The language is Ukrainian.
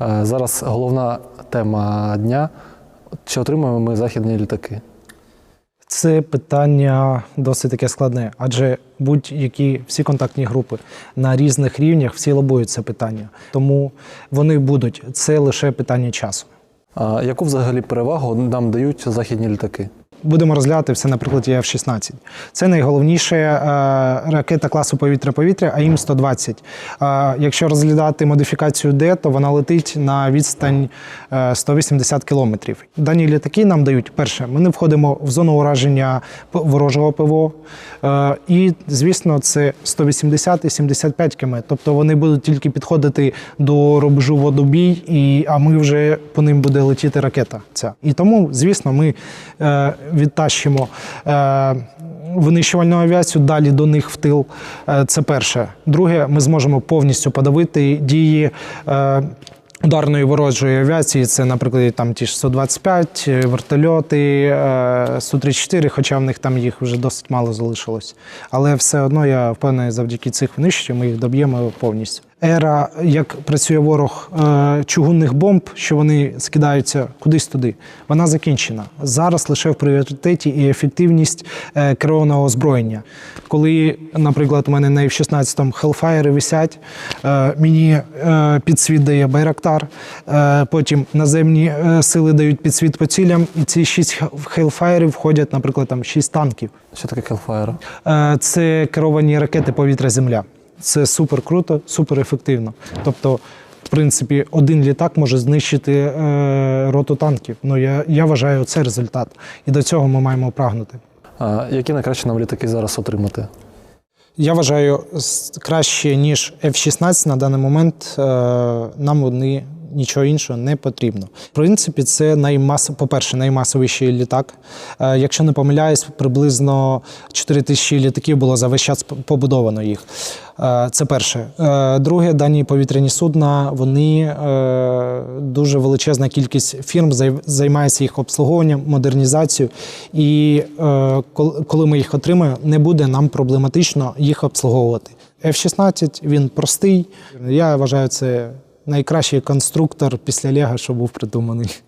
Е, Зараз головна тема дня. Чи отримуємо ми західні літаки? Це питання досить таке складне, адже будь-які всі контактні групи на різних рівнях всі лобують це питання. Тому вони будуть. Це лише питання часу. А Яку взагалі перевагу нам дають західні літаки? Будемо розглядати все на прикладі F-16. Це найголовніше е, ракета класу повітря-повітря АІМ-120. Е, якщо розглядати модифікацію Д, то вона летить на відстань е, 180 кілометрів. Дані літаки нам дають перше, ми не входимо в зону ураження ворожого ПВО. Е, і, звісно, це 180 і 75 км. Тобто вони будуть тільки підходити до рубежу водобій, і, а ми вже по ним буде летіти ракета. Ця. І тому, звісно, ми е, відтащимо е, винищувальну авіацію далі до них в тил. Е, це перше. Друге, ми зможемо повністю подавити дії. Е, Ударної ворожої авіації це, наприклад, там ті ж 125, е, вертольоти, е, Су-34, хоча в них там їх вже досить мало залишилось. Але все одно я впевнений, завдяки цих винищувачів ми їх доб'ємо повністю. Ера, як працює ворог е, чугунних бомб, що вони скидаються кудись туди, вона закінчена. Зараз лише в пріоритеті і ефективність е, керованого озброєння. Коли, наприклад, у мене на F-16 Hellfire висять, е, мені підсвіт дає Байрактар, потім наземні сили дають підсвіт по цілям, і ці шість Hellfire входять, наприклад, там шість танків. Що таке Hellfire? Це керовані ракети повітря-земля. Це супер круто, супер ефективно. Тобто, в принципі, один літак може знищити е, роту танків. Ну я, я вважаю, це результат. І до цього ми маємо прагнути. А Які найкраще нам літаки зараз отримати? Я вважаю, краще, ніж F-16 на даний момент е, нам вони нічого іншого не потрібно. В принципі, це наймас... по-перше, наймасовіший літак. Е, Якщо не помиляюсь, приблизно 4 тисячі літаків було за весь час побудовано їх. Е, Це перше. Е, Друге, дані повітряні судна, вони дуже величезна кількість фірм займається їх обслуговуванням, модернізацією. І коли ми їх отримаємо, не буде нам проблематично їх обслуговувати. F-16 він простий. Я вважаю, це найкращий конструктор після Лего, що був придуманий.